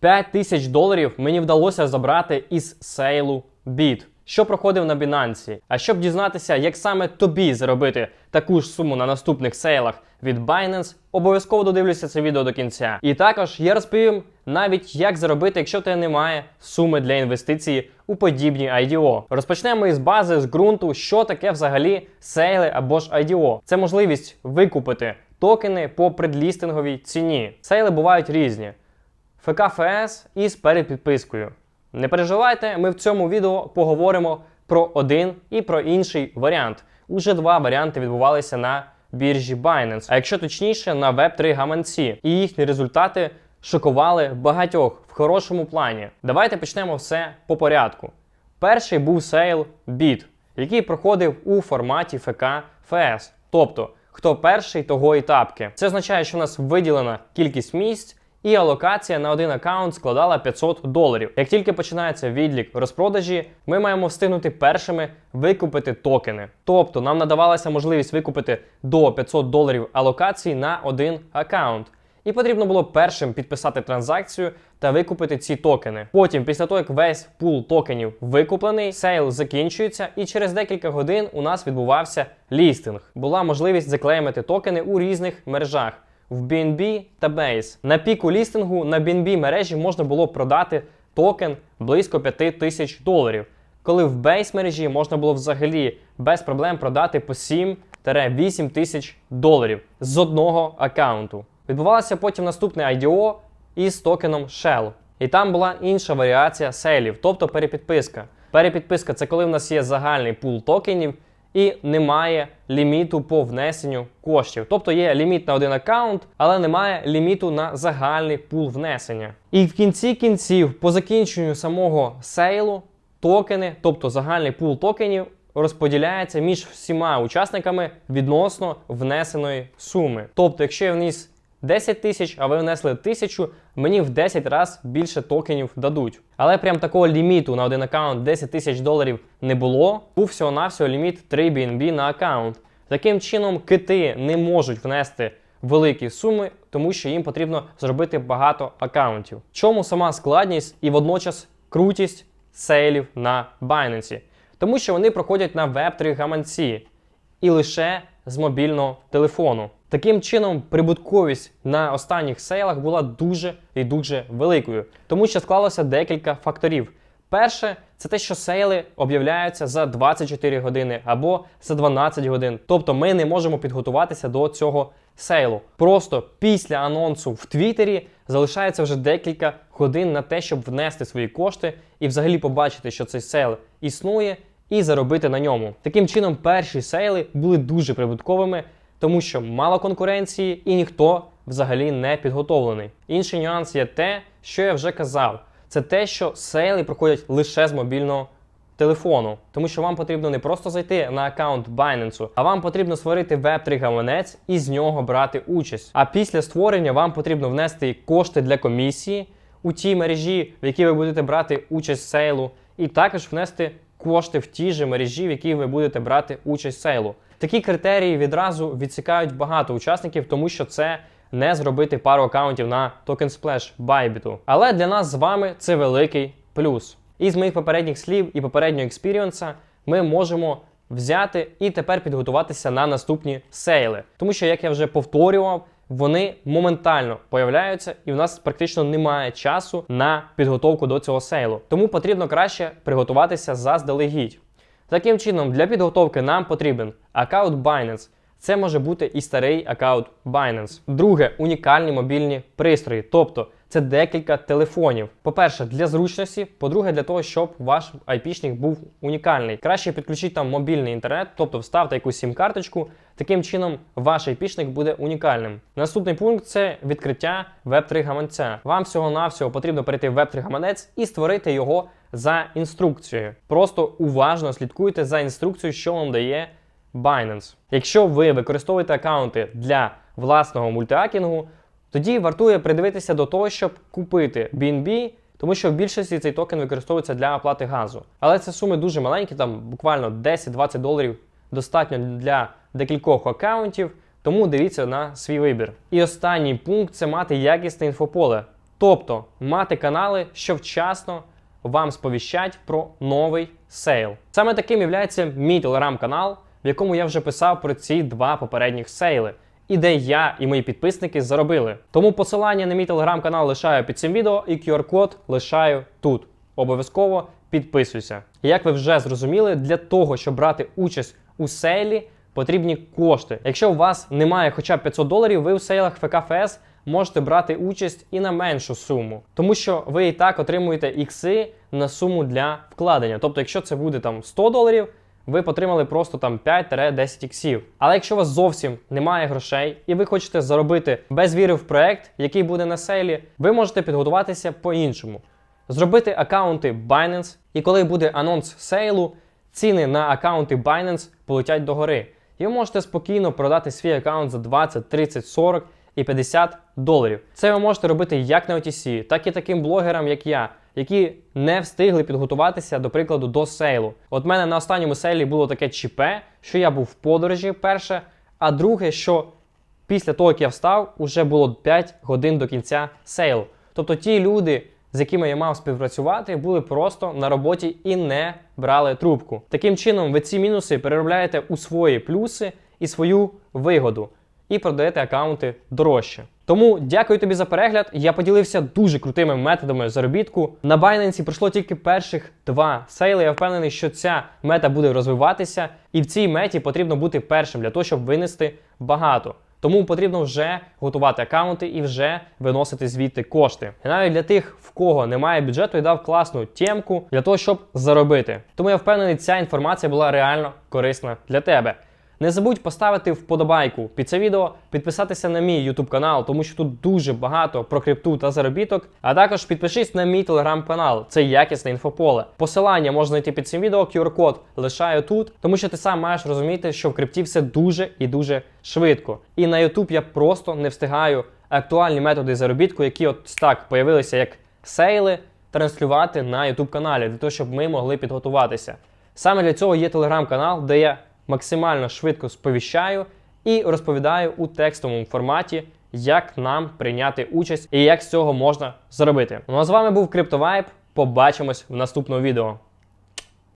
5 тисяч доларів мені вдалося забрати із сейлу BIT, що проходив на Binance. А щоб дізнатися, як саме тобі заробити таку ж суму на наступних сейлах від Binance, обов'язково додивлюся це відео до кінця. І також я розповім навіть як заробити, якщо тебе немає суми для інвестиції у подібні IDO. Розпочнемо із бази з ґрунту, що таке взагалі сейли або ж IDO. Це можливість викупити токени по предлістинговій ціні. Сейли бувають різні. ФКФС із передпідпискою. Не переживайте, ми в цьому відео поговоримо про один і про інший варіант. Уже два варіанти відбувалися на біржі Binance, а якщо точніше, на Web3 гаманці. І їхні результати шокували багатьох в хорошому плані. Давайте почнемо все по порядку. Перший був сейл BIT, який проходив у форматі ФК ФС. Тобто, хто перший, того і тапки. Це означає, що у нас виділена кількість місць. І алокація на один аккаунт складала 500 доларів. Як тільки починається відлік розпродажі, ми маємо встигнути першими викупити токени. Тобто нам надавалася можливість викупити до 500 доларів алокації на один аккаунт. І потрібно було першим підписати транзакцію та викупити ці токени. Потім, після того, як весь пул токенів викуплений, сейл закінчується, і через декілька годин у нас відбувався лістинг. Була можливість заклеймити токени у різних мережах в BNB та Base. На піку лістингу на BNB мережі можна було продати токен близько 5 тисяч доларів, коли в Base мережі можна було взагалі без проблем продати по 7-8 тисяч доларів з одного аккаунту. Відбувалося потім наступне IDO із токеном Shell. І там була інша варіація сейлів, тобто перепідписка. Перепідписка це коли в нас є загальний пул токенів і немає ліміту по внесенню коштів. Тобто є ліміт на один аккаунт, але немає ліміту на загальний пул внесення. І в кінці кінців, по закінченню самого сейлу, токени, тобто загальний пул токенів, розподіляється між всіма учасниками відносно внесеної суми. Тобто, якщо я вніс 10 тисяч, а ви внесли тисячу, мені в 10 разів більше токенів дадуть. Але прям такого ліміту на один аккаунт 10 тисяч доларів не було. Був всього-навсього ліміт 3 BNB на аккаунт. Таким чином, кити не можуть внести великі суми, тому що їм потрібно зробити багато аккаунтів. Чому сама складність і водночас крутість сейлів на Binance? Тому що вони проходять на Web3 гаманці і лише з мобільного телефону. Таким чином, прибутковість на останніх сейлах була дуже і дуже великою, тому що склалося декілька факторів. Перше, це те, що сейли об'являються за 24 години або за 12 годин. Тобто ми не можемо підготуватися до цього сейлу. Просто після анонсу в Твіттері залишається вже декілька годин на те, щоб внести свої кошти і взагалі побачити, що цей сейл існує, і заробити на ньому. Таким чином, перші сейли були дуже прибутковими тому що мало конкуренції і ніхто взагалі не підготовлений. Інший нюанс є те, що я вже казав. Це те, що сейли проходять лише з мобільного телефону, тому що вам потрібно не просто зайти на аккаунт Binance, а вам потрібно створити веб-3 гаманець і з нього брати участь. А після створення вам потрібно внести кошти для комісії у тій мережі, в якій ви будете брати участь в сейлу, і також внести кошти в ті ж мережі, в якій ви будете брати участь в сейлу. Такі критерії відразу відсікають багато учасників, тому що це не зробити пару аккаунтів на Token Splash Bybit. Але для нас з вами це великий плюс. Із моїх попередніх слів і попереднього експіріонса ми можемо взяти і тепер підготуватися на наступні сейли. Тому що, як я вже повторював, вони моментально появляються, і в нас практично немає часу на підготовку до цього сейлу. Тому потрібно краще приготуватися заздалегідь. Таким чином, для підготовки нам потрібен аккаунт Binance. Це може бути і старий аккаунт Binance. Друге, унікальні мобільні пристрої, тобто це декілька телефонів. По-перше, для зручності, по-друге, для того, щоб ваш IP-шник був унікальний. Краще підключіть там мобільний інтернет, тобто вставте якусь сім-карточку. Таким чином, ваш IP-шник буде унікальним. Наступний пункт це відкриття Web3 гаманця. Вам всього-навсього потрібно перейти в Web3 гаманець і створити його за інструкцією. Просто уважно слідкуйте за інструкцією, що вам дає Binance. Якщо ви використовуєте аккаунти для власного мультиакінгу, тоді вартує придивитися до того, щоб купити BNB, тому що в більшості цей токен використовується для оплати газу. Але це суми дуже маленькі, там буквально 10-20 доларів достатньо для декількох аккаунтів, тому дивіться на свій вибір. І останній пункт це мати якісне інфополе. Тобто мати канали, що вчасно вам сповіщать про новий сейл. Саме таким є мій телеграм-канал, в якому я вже писав про ці два попередніх сейли, і де я і мої підписники заробили. Тому посилання на мій телеграм-канал лишаю під цим відео, і QR-код лишаю тут. Обов'язково підписуйся. Як ви вже зрозуміли, для того, щоб брати участь у сейлі, потрібні кошти. Якщо у вас немає хоча б 500 доларів, ви у сейлах ФКФС можете брати участь і на меншу суму, тому що ви і так отримуєте ікси на суму для вкладення. Тобто, якщо це буде там 100 доларів, ви отримали просто там 5-10 іксів. Але якщо у вас зовсім немає грошей і ви хочете заробити без віри в проект, який буде на сейлі, ви можете підготуватися по-іншому. Зробити аккаунти Binance, і коли буде анонс сейлу, ціни на аккаунти Binance полетять догори. І ви можете спокійно продати свій аккаунт за 20, 30, 40 і 50 доларів. Це ви можете робити як на OTC, так і таким блогерам, як я, які не встигли підготуватися, до прикладу, до сейлу. От мене на останньому сейлі було таке ЧП, що я був в подорожі перше, а друге, що після того, як я встав, уже було 5 годин до кінця сейлу. Тобто ті люди, з якими я мав співпрацювати, були просто на роботі і не брали трубку. Таким чином, ви ці мінуси переробляєте у свої плюси і свою вигоду і продаєте аккаунти дорожче. Тому дякую тобі за перегляд. Я поділився дуже крутими методами заробітку. На Binance пройшло тільки перших два сейли. Я впевнений, що ця мета буде розвиватися, і в цій меті потрібно бути першим для того, щоб винести багато. Тому потрібно вже готувати аккаунти і вже виносити звідти кошти. І навіть для тих, в кого немає бюджету, я дав класну темку для того, щоб заробити. Тому я впевнений, ця інформація була реально корисна для тебе. Не забудь поставити вподобайку під це відео, підписатися на мій YouTube канал, тому що тут дуже багато про крипту та заробіток. А також підпишись на мій телеграм-канал, це якісне інфополе. Посилання можна знайти під цим відео, QR-код лишаю тут, тому що ти сам маєш розуміти, що в крипті все дуже і дуже швидко. І на YouTube я просто не встигаю актуальні методи заробітку, які от так появилися як сейли, транслювати на YouTube каналі, для того, щоб ми могли підготуватися. Саме для цього є телеграм-канал, де я максимально швидко сповіщаю і розповідаю у текстовому форматі, як нам прийняти участь і як з цього можна зробити. Ну а з вами був CryptoVibe. Побачимось в наступному відео.